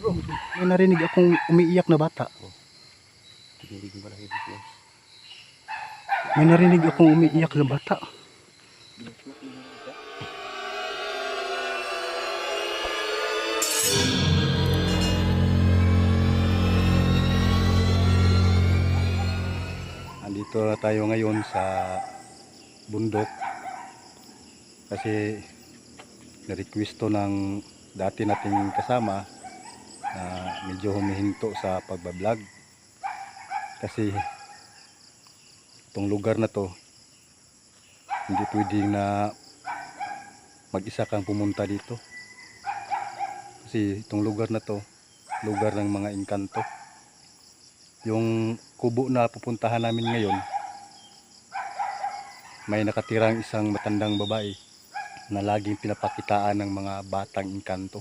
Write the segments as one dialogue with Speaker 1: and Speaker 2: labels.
Speaker 1: bro.
Speaker 2: May narinig akong umiiyak na bata. May narinig akong umiiyak na bata. Andito na tayo ngayon sa bundok kasi na-requesto ng dati nating kasama na medyo humihinto sa pagbablog. Kasi itong lugar na to hindi pwedeng na mag-isa kang pumunta dito. Kasi itong lugar na to lugar ng mga engkanto. Yung kubo na pupuntahan namin ngayon may nakatirang isang matandang babae na laging pinapakitaan ng mga batang engkanto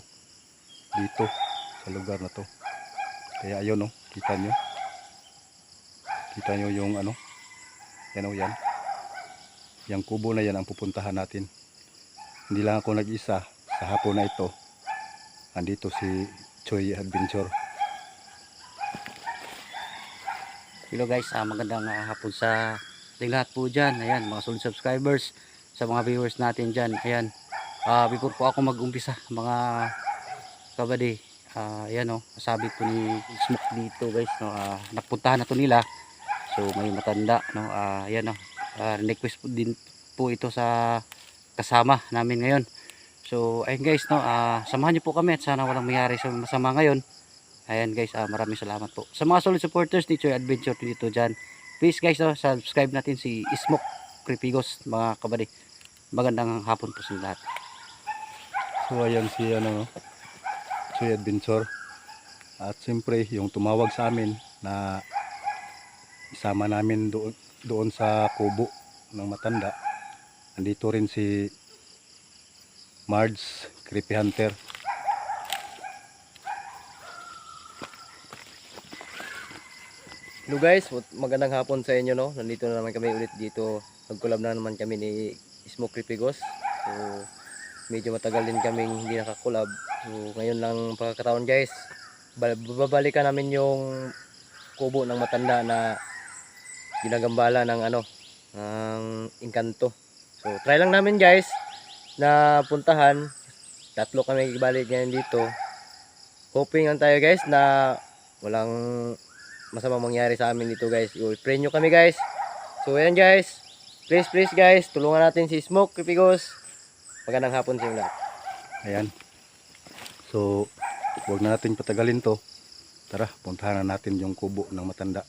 Speaker 2: dito sa lugar na to. Kaya ayun oh kita nyo. Kita nyo yung ano yan o yan. Yung kubo na yan ang pupuntahan natin. Hindi lang ako nag-isa. Sa hapon na ito andito si Choi Adventure.
Speaker 1: Hello guys, ah, magandang ah, hapon sa ating lahat po dyan. Ayan, mga solid subscribers, sa mga viewers natin dyan. Ayan, ah, before po ako mag-umpisa, mga kabady, ah, ayan o, sabi po ni Smoke dito guys, no, ah, napuntahan na to nila. So may matanda, no, ah, ayan o, ah, request po din po ito sa kasama namin ngayon. So ayun guys, no, ah, samahan niyo po kami at sana walang mayari sa masama ngayon. Ayan guys, ah, maraming salamat po. Sa mga solid supporters ni Choy Adventure dito dyan. Please guys, no, subscribe natin si Smoke Creepy Ghost, mga kabady. Magandang hapon po sa lahat.
Speaker 2: so ayan si ano Choi Adventure at siyempre yung tumawag sa amin na isama namin doon, doon sa kubo ng matanda andito rin si Marge Creepy Hunter
Speaker 3: Hello guys, magandang hapon sa inyo no. Nandito na naman kami ulit dito. Nag-collab na naman kami ni Smoke Creepy Ghost. So medyo matagal din kaming hindi nakakolab. So ngayon lang pagkakataon guys. Bal- Babalikan namin yung kubo ng matanda na ginagambala ng ano, ng inkanto. So try lang namin guys na puntahan. Tatlo kami balik ngayon dito. Hoping lang tayo guys na walang masama mangyari sa amin dito guys. I-pray nyo kami guys. So ayan guys. Please please guys. Tulungan natin si Smoke Kipigos. Magandang hapon sa lahat.
Speaker 2: Ayan. So, huwag na natin patagalin to. Tara, puntahan na natin yung kubo ng matanda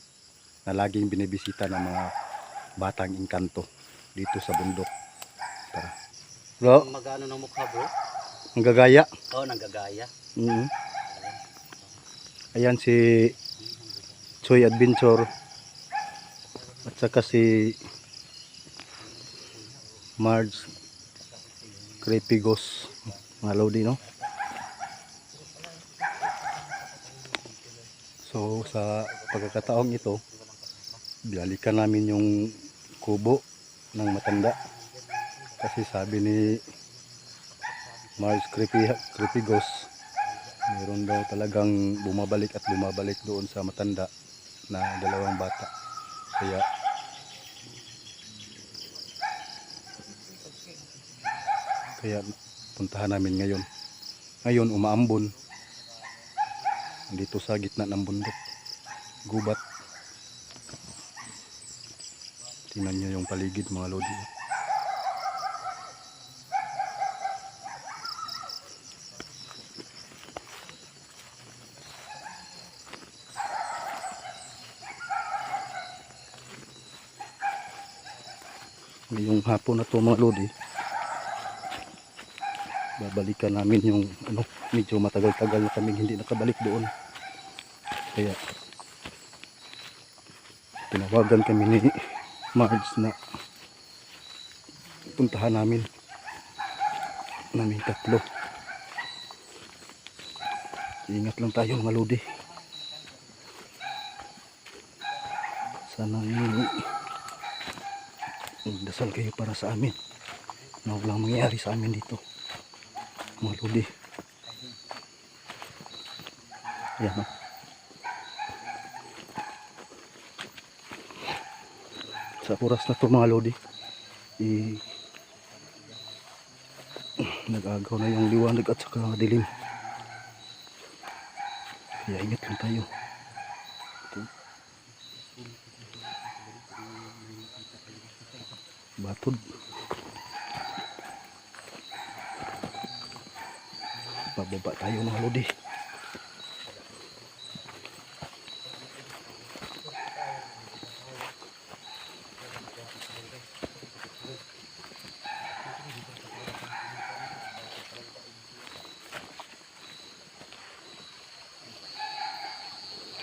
Speaker 2: na laging binibisita ng mga batang engkanto dito sa bundok. Tara. Bro,
Speaker 1: Magano ng mukha bro?
Speaker 2: ang gagaya.
Speaker 1: Oo, oh, nanggagaya.
Speaker 2: Mhm. Ayan si Choi Adventure at saka si Marge Creepy Ghost mga lodi no? So sa pagkakataong ito binalikan namin yung kubo ng matanda. Kasi sabi ni Marge Creepy, Creepy Ghost meron daw talagang bumabalik at bumabalik doon sa matanda na dalawang bata. Kaya kaya puntahan namin ngayon. Ngayon umaambon. Dito sa gitna ng bundok. Gubat. Tingnan nyo yung paligid mga lodi. Ngayong hapon na to mga lodi babalikan namin yung ano medyo matagal-tagal na kami hindi nakabalik doon. Kaya tinawagan kami ni Marge na puntahan namin. Namin tatlo. Ingat lang tayo mga lodi. Sana yung dasal kayo para sa amin. Na walang mangyayari sa amin dito mga lodi Ayan o. Sa oras na to mga lodi, i nag-agaw na yung liwanag at saka dilim. Kaya ingat lang tayo. Batod. Bababa tayo mga lodi.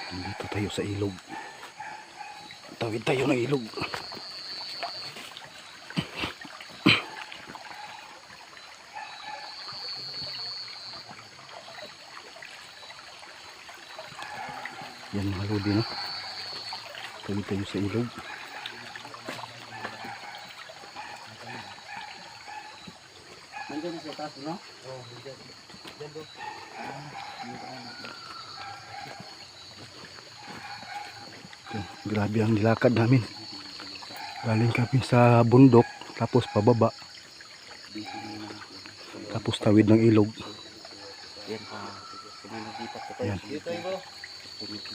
Speaker 2: Dito tayo sa ilog. Tawid tayo ng ilog. Yan mga lodi no. Tawid tayo sa ilog.
Speaker 1: Nandiyan na sa taas, no?
Speaker 2: Ito, grabe ang nilakad namin. Galing kami sa bundok, tapos pababa, tapos tawid ng ilog.
Speaker 1: Yan
Speaker 2: Yan.
Speaker 3: Dito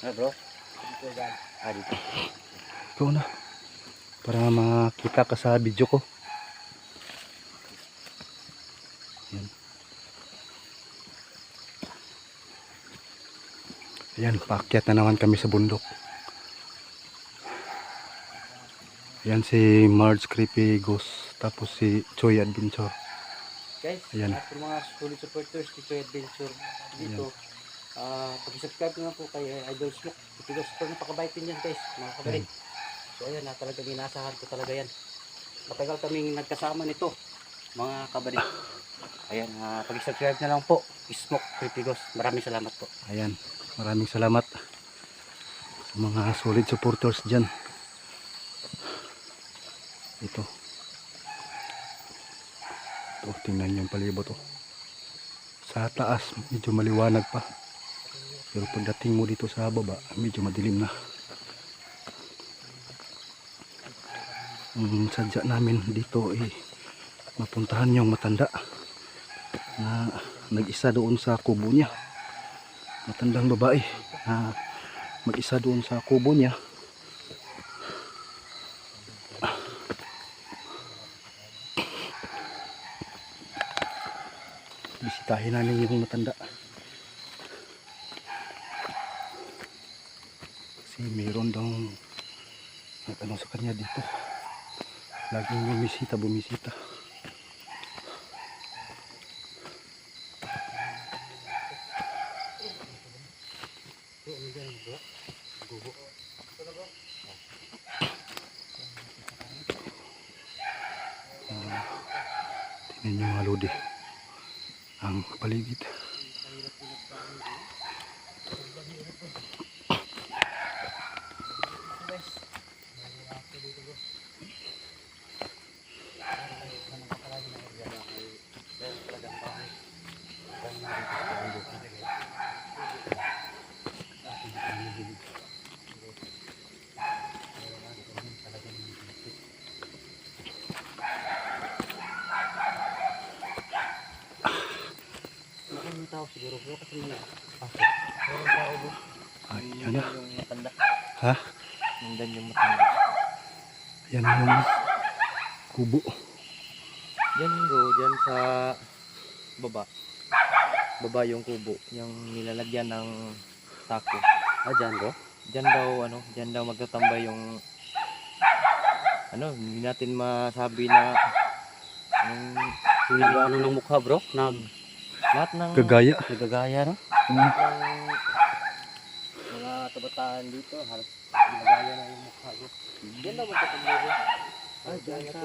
Speaker 3: tayo bro. Dito dyan.
Speaker 1: Ah, dito.
Speaker 2: Ikaw na. Para makita ka sa video ko. Yan. Ayan, paakyat na naman kami sa bundok. Ayan si Marge Creepy Ghost. Tapos si Choy Adventure.
Speaker 1: Guys,
Speaker 2: Ayan.
Speaker 1: at mga solid supporters dito Adventure dito. Ah, pag-subscribe na po kay Idol Smoke. Ito super napakabait din yan guys, mga kabalik. So ayan, na talaga minasahan ko talaga yan. Matagal kaming nagkasama nito, mga kabalik. Ayan, ah, pag-subscribe na lang po. Smoke Creepy Ghost. Maraming salamat po.
Speaker 2: Ayan, maraming salamat sa mga solid supporters dyan. Ito. Ito, tingnan yung palibot oh. Sa taas, medyo maliwanag pa. Pero pagdating mo dito sa baba, medyo madilim na. Ang sadya namin dito ay mapuntahan yung matanda na nag-isa doon sa kubo niya matandang babae na mag-isa doon sa kubo niya. Bisitahin namin yung matanda. Kasi mayroon daw ano sa kanya dito. Laging bumisita, bumisita. Tingnan nyo mga lodi. Ang paligid.
Speaker 1: Maraming tao siguro bro kasi mga
Speaker 3: Meron tao bro.
Speaker 2: Ay, yan na. Ha?
Speaker 3: Nandun yung matanda.
Speaker 2: Yan yung kubo.
Speaker 3: Yan bro, dyan sa baba. Baba yung kubo. Yung nilalagyan ng sako.
Speaker 1: Ah, dyan bro?
Speaker 3: Diyan daw ano, diyan daw magtatambay yung ano, hindi natin masabi na yung
Speaker 1: ano ng mukha bro? Nag
Speaker 3: lahat ng
Speaker 2: Gagaya.
Speaker 1: nagagaya no?
Speaker 2: Mm.
Speaker 3: mga kabataan dito, halos ginagaya na yung mukha ko. Diyan daw magtatambay bro.
Speaker 1: Ah, dyan sa